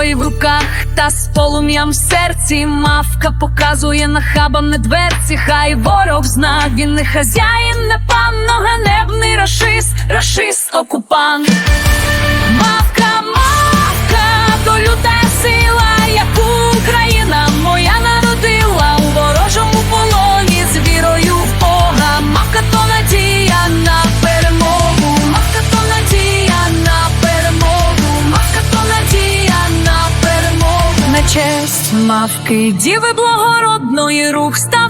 зброї в руках, та з полум'ям в серці мавка показує нахабам не дверці, хай ворог зна, він не хазяїн, не пан, но ганебний рашист, рашист окупант. Честь діви благородної рух став.